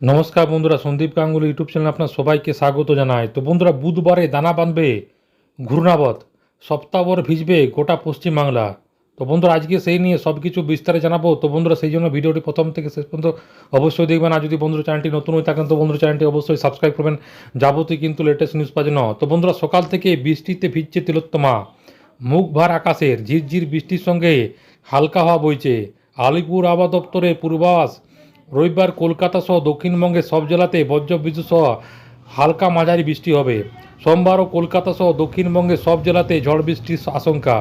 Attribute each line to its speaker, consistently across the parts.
Speaker 1: নমস্কার বন্ধুরা, Sandeep Ganguly YouTube channel আপনার সবাইকে স্বাগত জানায় তো বন্ধুরা, বুধবারে দানা বাঁধবে ঘূর্ণাবত, সপ্তাহভর ভিজবে গোটা পশ্চিমবাংলা। তো বন্ধুরা, আজকে সেই নিয়ে সব কিছু বিস্তারে জানাব। তো বন্ধুরা, সেই জন্য ভিডিওটি প্রথম থেকে শেষ পর্যন্ত অবশ্যই দেখবেন। আর যদি বন্ধুরা চ্যানেলটি নতুন হয়ে থাকেন, তো বন্ধুরা চ্যানেলটি অবশ্যই সাবস্ক্রাইব করবেন। যাবতীয় কিন্তু লেটেস্ট নিউজ পাওয়ার জন্য। তো বন্ধুরা, সকাল থেকে বৃষ্টিতে ভিজছে তিলোত্তমা। মুখ ভার আকাশের, ঝিরঝির বৃষ্টির সঙ্গে হালকা হওয়া বইছে। আলিপুর আবহাওয়া দপ্তরের পূর্বাভাস রবিবার কলকাতা সহ দক্ষিণবঙ্গের সব জেলাতে বজ্রবিদ্যুৎ সহ হালকা মাঝারি বৃষ্টি হবে। সোমবারও কলকাতা সহ দক্ষিণবঙ্গের সব জেলাতে ঝড় বৃষ্টির আশঙ্কা।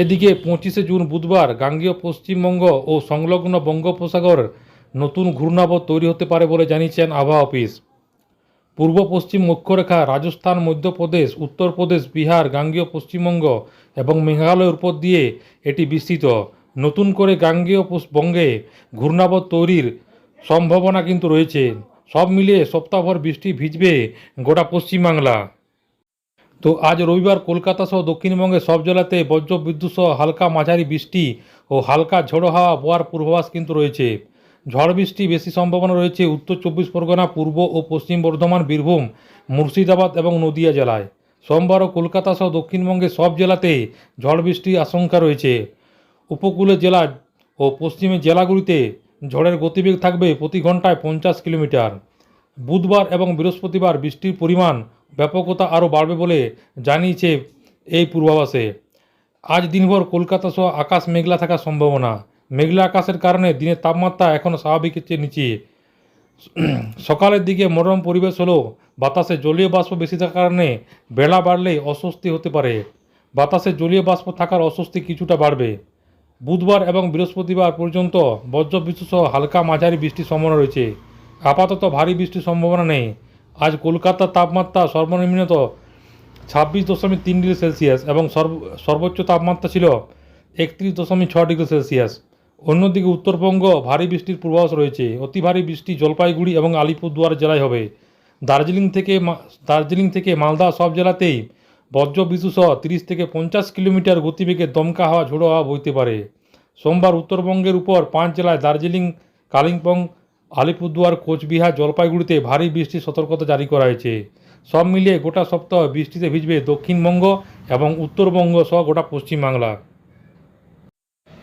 Speaker 1: এদিকে পঁচিশে জুন বুধবার গাঙ্গীয় পশ্চিমবঙ্গ ও সংলগ্ন বঙ্গোপসাগর নতুন ঘূর্ণাবত তৈরি হতে পারে বলে জানিয়েছেন আবহাওয়া অফিস। পূর্ব পশ্চিম অক্ষরেখা রাজস্থান, মধ্যপ্রদেশ, উত্তরপ্রদেশ, বিহার, গাঙ্গীয় পশ্চিমবঙ্গ এবং মেঘালয়ের উপর দিয়ে এটি বিস্তৃত। নতুন করে গাঙ্গেয় বঙ্গে ঘূর্ণাবত তৈরির সম্ভাবনা কিন্তু রয়েছে। সব মিলিয়ে সপ্তাহভর বৃষ্টি ভিজবে গোটা পশ্চিমবাংলা। তো আজ রবিবার কলকাতা সহ দক্ষিণবঙ্গে সব জেলাতে বজ্র বিদ্যুৎ সহ হালকা মাঝারি বৃষ্টি ও হালকা ঝোড়ো হাওয়া বওয়ার পূর্বাভাস কিন্তু রয়েছে। ঝড় বৃষ্টি বেশি সম্ভাবনা রয়েছে উত্তর চব্বিশ পরগনা, পূর্ব ও পশ্চিম বর্ধমান, বীরভূম, মুর্শিদাবাদ এবং নদিয়া জেলায়। সোমবার ও কলকাতা সহ দক্ষিণবঙ্গে সব জেলাতে ঝড় বৃষ্টির আশঙ্কা রয়েছে। উপকূলীয় জেলা ও পশ্চিমের জেলাগুলিতে ঝড়ের গতিবেগ থাকবে প্রতি ঘন্টায় পঞ্চাশ কিলোমিটার। বুধবার এবং বৃহস্পতিবার বৃষ্টির পরিমাণ ব্যাপকতা আরও বাড়বে বলে জানিয়েছে এই পূর্বাভাসে। আজ দিনভর কলকাতা সহ আকাশ মেঘলা থাকার সম্ভাবনা। মেঘলা আকাশের কারণে দিনের তাপমাত্রা এখনও স্বাভাবিকের চেয়ে নিচে। সকালের দিকে মনোরম পরিবেশ হলেও বাতাসে জলীয় বাষ্প বেশি থাকার কারণে বেলা বাড়লেই অস্বস্তি হতে পারে। বাতাসে জলীয় বাষ্প থাকার অস্বস্তি কিছুটা বাড়বে। বুধবার এবং বৃহস্পতিবার পর্যন্ত বজ্রবিদ্যুৎ সহ হালকা মাঝারি বৃষ্টির সম্ভাবনা রয়েছে। আপাতত ভারী বৃষ্টির সম্ভাবনা নেই। আজ কলকাতার তাপমাত্রা সর্বনিম্নত ছাব্বিশ দশমিক তিন ডিগ্রি সেলসিয়াস এবং সর্ব- সর্বোচ্চ তাপমাত্রা ছিল একত্রিশ দশমিক ছ ডিগ্রি সেলসিয়াস। অন্যদিকে উত্তরবঙ্গ ভারী বৃষ্টির পূর্বাভাস রয়েছে। অতি ভারী বৃষ্টি জলপাইগুড়ি এবং আলিপুরদুয়ার জেলায় হবে। দার্জিলিং থেকে দার্জিলিং থেকে মালদা সব জেলাতেই বজ্র বিদ্যুৎ সহ তিরিশ থেকে পঞ্চাশ কিলোমিটার গতিবেগে দমকা হাওয়া ঝোড়ো হওয়া বইতে পারে। সোমবার উত্তরবঙ্গের উপর পাঁচ জেলায় দার্জিলিং, কালিম্পং, আলিপুরদুয়ার, কোচবিহার, জলপাইগুড়িতে ভারী বৃষ্টির সতর্কতা জারি করা হয়েছে। সব মিলিয়ে গোটা সপ্তাহ বৃষ্টিতে ভিজবে দক্ষিণবঙ্গ এবং উত্তরবঙ্গ সহ গোটা পশ্চিমবাংলা।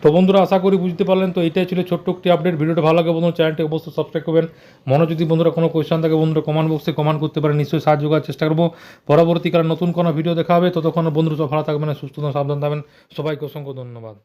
Speaker 1: তো বন্ধুরা, আশা করি বুঝতে পারলেন। তো এটাই ছিল ছোট্ট একটি আপডেট ভিডিওটা ভালো লাগে বন্ধুরা চ্যানেলটি অবশ্যই সাবস্ক্রাইব করবেন। মনে যদি বন্ধুরা, কোনো কোয়েশ্চেন থাকে বন্ধুরা কমেন্ট বক্সে কমেন্ট করতে পারেন। নিশ্চয়ই সাহায্য করার চেষ্টা করব। পরবর্তীকালে নতুন কোনো ভিডিও দেখা হবে। ততক্ষণ বন্ধুরা সব ভালো থাকবেন, সুস্থ সাবধান থাকবেন। সবাইকে অসংখ্য ধন্যবাদ।